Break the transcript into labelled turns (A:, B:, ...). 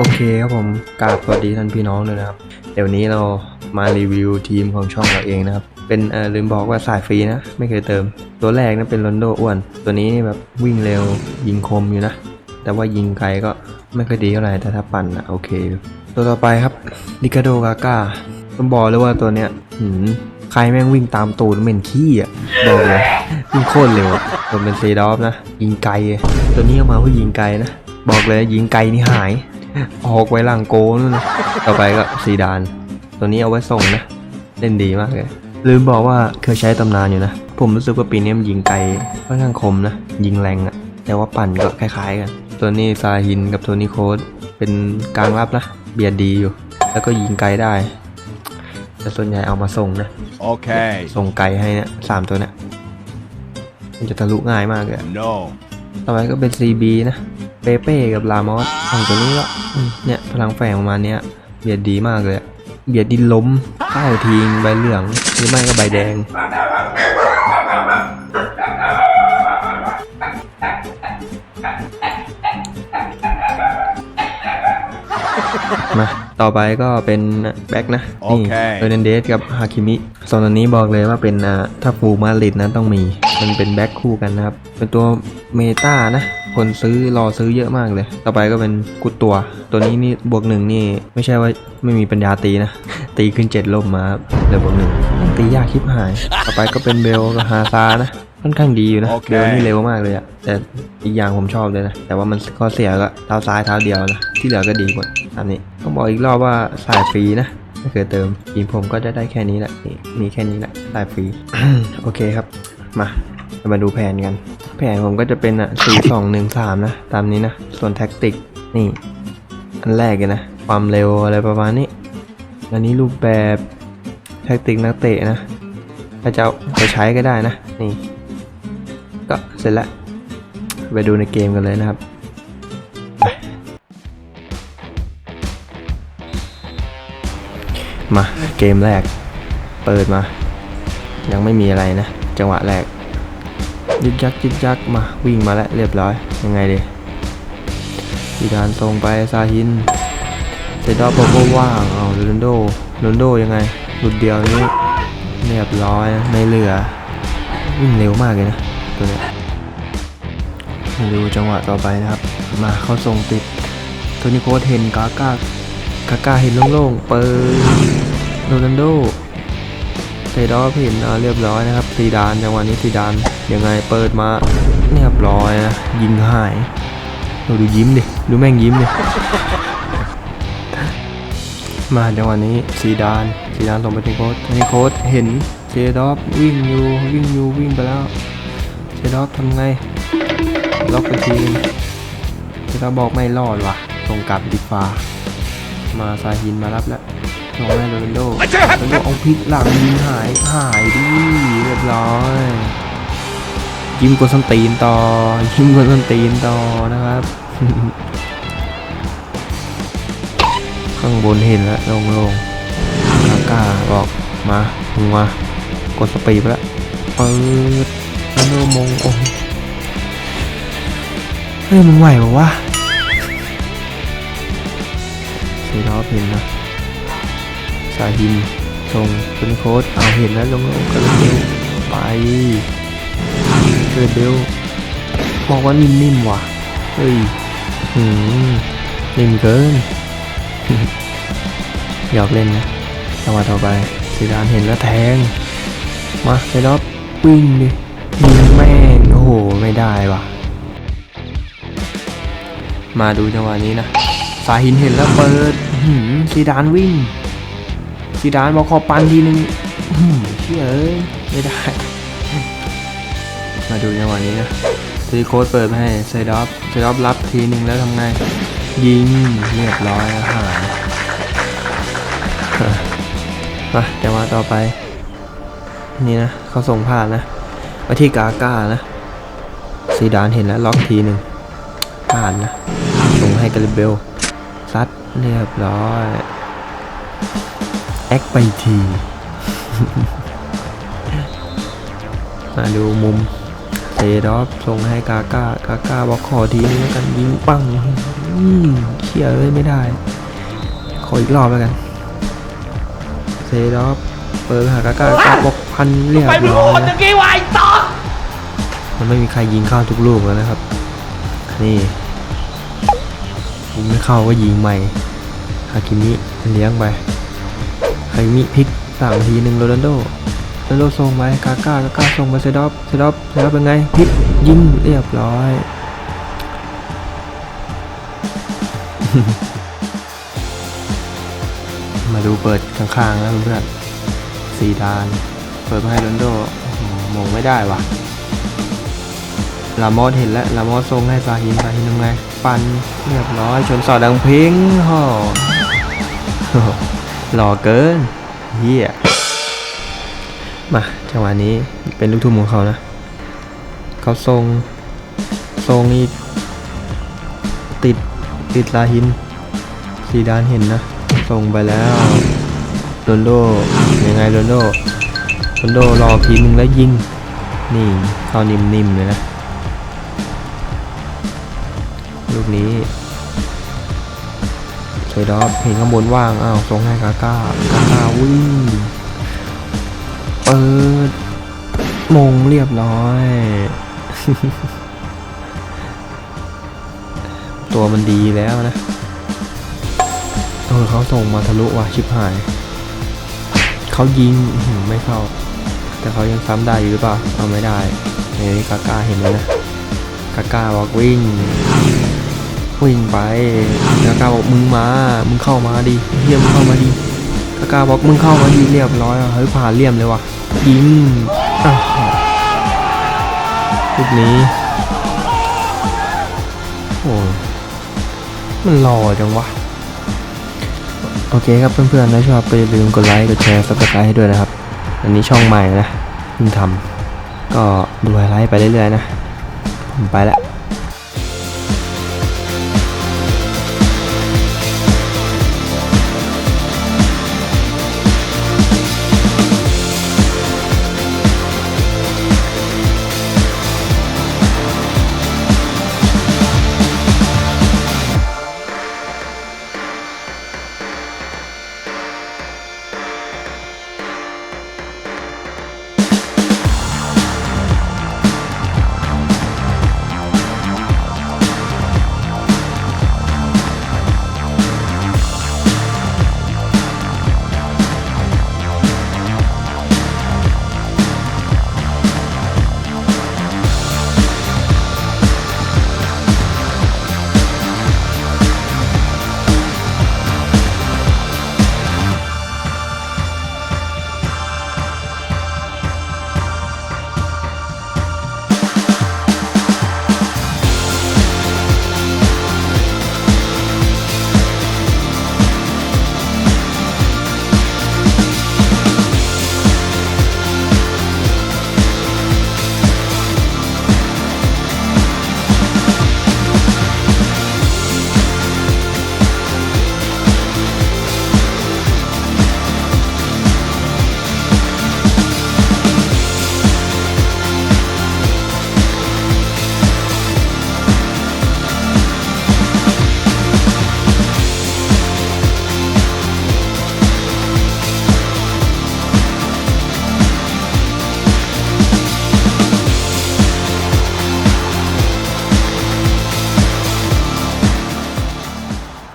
A: โอเคครับผมกราบสวัสดีท่านพี่น้องด้วยนะครับ เดี๋ยวนี้เรามารีวิวทีมของช่องเราเองนะครับ เป็นเออลืมบอกว่าสายฟรีนะ ไม่เคยเติม ตัวแรกนะเป็นโรนโดอ้วน ตัวนี้นี่แบบวิ่งเร็วยิงคมอยู่นะ แต่ว่ายิงไกลก็ไม่ค่อยดีเท่าไหร่แต่ถ้าปั่นอะโอเค ตัวต่อไปครับลิกาโดกาก้าต้องบอกเลยว่าตัวเนี้ยหืมใครแม่งวิ่งตามตูดเหม็นขี้อะบอกเลยวิ่งโคตรเร็วตัวเป็นซีดอฟนะยิงไกล ตัวนี้เอามาเพื่อยิงไกลนะ บอกเลยยิงไกลนี่หาย ออกไว้หลังโกนู่นนะต่อไปก็ซีดาน ตัวนี้เอาไว้ส่งนะ เล่นดีมากเลยลืมบอกว่าเคยใช้ตำนานอยู่นะ ผมรู้สึกว่าปีนี้มันยิงไกลค่อนข้างคมนะ ยิงแรงอะแต่ว่าปั่นก็คล้ายๆกัน ตัวนี้ซาฮินกับตัวนี้โค้ดเป็นกลางรับนะ เบียดดีอยู่ แล้วก็ยิงไกลได้ แต่ส่วนใหญ่เอามาส่งนะ
B: Okay.
A: ส่งไกลให้เนี่ยสามตัวเนี่ยมันจะทะลุง่ายมากเลยอะ
B: No.
A: ต่อไปก็เป็น CB นะ เปเป้กับลามอสสองตัวนี้ก็อืมเนี่ยพลังแฝงประมาณเนี้ยเบียดดีมากเลยอะเบียดดินล้มเข้าทิ้งใบเหลืองหรือไม่ก็ใบแดง มาต่อไปก็เป็นแบ็กนะ นี่
B: โอเค
A: เอร์นันเดสกับฮาคิมิสองตัวนี้บอกเลยว่าเป็นอ่าถ้าฟูลมาดริดนะต้องมี มันเป็นแบ็กคู่กันนะครับ เป็นตัวเมตานะ คนซื้อรอซื้อเยอะมากเลย ต่อไปก็เป็นกุดตัว ตัวนี้นี่บวกหนึ่งนี่ไม่ใช่ว่าไม่มีปัญญาตีนะ ตีขึ้นเจ็ดลมมาครับเหลือบวกหนึ่งตียากชิบหาย ต่อไปก็เป็นเบลกับฮาซานะค่อนข้างดีอยู่นะ
B: โอเค
A: เบลนี่เร็วมากเลยอะแต่อีกอย่างผมชอบเลยนะ แต่ว่ามันก็เสียก็เท้าซ้ายเท้าเดียวนะ ที่เหลือก็ดีหมดอันนี้ต้องบอกอีกรอบว่าสายฟรีนะไม่เคยเติมทีมผมก็จะได้แค่นี้แหละนี่มีแค่นี้แหละสายฟรี โอเคครับ มาเรามาดูแผนกัน แผนผมก็จะเป็นอะสี่สองหนึ่งสามนะ ตามนี้นะ ส่วนแท็กติกนี่ อันแรกเลยนะ ความเร็วอะไรประมาณนี้ อันนี้รูปแบบแท็กติกนักเตะนะถ้าจะไปใช้ก็ได้นะ นี่ ก็เสร็จแล้วไปดูในเกมกันเลยนะครับมาเกมแรก เปิดมา ยังไม่มีอะไรนะ จังหวะแรก ยึกยักยึกยักมาวิ่งมาแล้วเรียบร้อยยังไงดีดีดานตรงไปซาฮินเซดอฟโก็ว่างเอาโรนโดโรนโดยังไงหลุดเดียวนี้เรียบร้อยไม่เหลือวิ่งเร็วมากเลยนะตัวเนี้ยมาดูจังหวะต่อไปนะครับ มาเข้าทรงติดโทนี่โคเห็นกาก้ากาก้าเห็นโล่งๆเปิดโรนัลโด เตดอฟเห็นเรียบร้อยนะครับซีดานจังหวะนี้ซีดานยังไงเปิดมาเรียบร้อยนะยิงหายเราดูยิ้มดิดูแม่งยิ้มดิมาจังหวะนี้ซีดานซีดานส่งไปที่โค้ดที่โค้ดเห็นเจดอฟวิ่งอยู่วิ่งอยู่วิ่งไปแล้วเจดอฟทำไงล็อกไปทีนึงเจดอฟบอกไม่รอดว่ะส่งกลับดีฟ้ามาซาฮินมารับแล้ว ลงให้โรนัลโดโรนัลโดเอาพลิกหลังยิงหายหายดิเรียบร้อยยิ้มกดส้นตีนต่อยิ้มกดส้นตีนต่อนะครับ ข้างบนเห็นแล้วลงลงกาก้าบอกมามึงมากดสปีดไปแล้วเปิดแล้วโนมงโอ้ยเฮ้ยมึงไหวปะวะเซดอฟเห็นนะ ซาฮินส่งเป็นโค้ดเอาเห็นแล้วลงลงกันเร็วไปเรเบลบอกว่านิ่มๆว่ะเฮ้ยหืมนิ่มเกินหยอกเล่นนะจังหวะต่อไปซีดานเห็นแล้วแทง มาไปรอบวิ่งดิยิงแม่งโอ้โหไม่ได้ว่ะ มาดูจังหวะนี้นะสาหินเห็นแล้วเปิดอื้อหือซีดานวิ่ง ซีดานบอกขอปันทีนึงเชื่ยเอ้ยไม่ได้ มาดูจังหวะนี้นะซีโค้ดเปิดให้ไซดอฟไซดอฟรับทีนึงแล้วทำไง ยิงเรียบร้อยแล้วหายมาจังหวะต่อไป นี่นะเขาส่งผ่านนะไปที่กาก้านะซีดานเห็นแล้วล็อกทีหนึ่งผ่านนะส่งให้กาลิเบลซัดเรียบร้อย แอคไปที มาดูมุมเทดอฟส่งให้กาก้ากาก้าบอกขอทีนึงแล้วกันยิงปังอืมเชี่ยเอ้ยไม่ได้ ขออีกรอบแล้วกัน เซดอฟเปิดไปหากากากาบอกพันเรียบ
B: ไปไม่
A: ร้
B: รู้
A: อย
B: ตะ
A: นะ
B: กี้วายตอน
A: มันไม่มีใครยิงเข้าทุกลูกแล้วนะครับ นี่ยิงไม่เข้าก็ยิงใหม่ฮากิมิเลี้ยงไป ฮากิมิพลิกสามทีหนึ่งโรนัลโดโรนัลโดส่งไปกาก้ากาก้าส่งไปเซดอฟเซดอฟเซดอฟเป็นไงพลิกยิงเรียบร้อยมาดูเปิดข้างๆแล้วเพื่อนซีดาน เปิดไปให้โรนลโดมองไม่ได้ว่ะ ลามอสเห็นแล้ว ลามอสทรงให้ซาฮินซาฮินทำไง ปันเรียบร้อย ชนสอดดังเพลงฮ่อ หล่อเกินเฮียมาจังหวะนี้เป็นลูกทุ่มของเขานะ เขาทรงทรงนี่ติดติดลาหินซีดานเห็นนะส่งไปแล้วโรนโดยังไงโรนโดโรนโดรอทีนึงแล้วยิง นี่เข้านิ่มๆเลยนะ ลูกนี้ เซดอฟเห็นข้างบนว่างอ้าวส่งให้กาก้ากาก้าวิ่งเปิดมงเรียบร้อย ตัวมันดีแล้วนะเออเขาส่งมาทะลุว่ะชิบหาย เขายิงไม่เข้า แต่เขายังซ้ำได้อยู่หรือเปล่า เอาไม่ได้เฮ้ยกาก้าเห็นแล้วนะกาก้าบอกวิ่ง วิ่งไปกากาบอกมึงมา มึงเข้ามาดิเฮียมเข้ามาดิกากาบอกมึงเข้ามาดิเรียบร้อยอะเฮ้ยผ่านเลี่ยมเลยว่ะยิงอะลูกนี้โอ้มันรอจังวะโอเคครับเพื่อนๆถ้าชอบก็อย่าลืมกดไลค์กดแชร์ซับสไครต์ให้ด้วยนะครับ อันนี้ช่องใหม่นะเพิ่งทำก็ดูไฮไลท์ไปเรื่อยๆนะ ผมไปแล้ว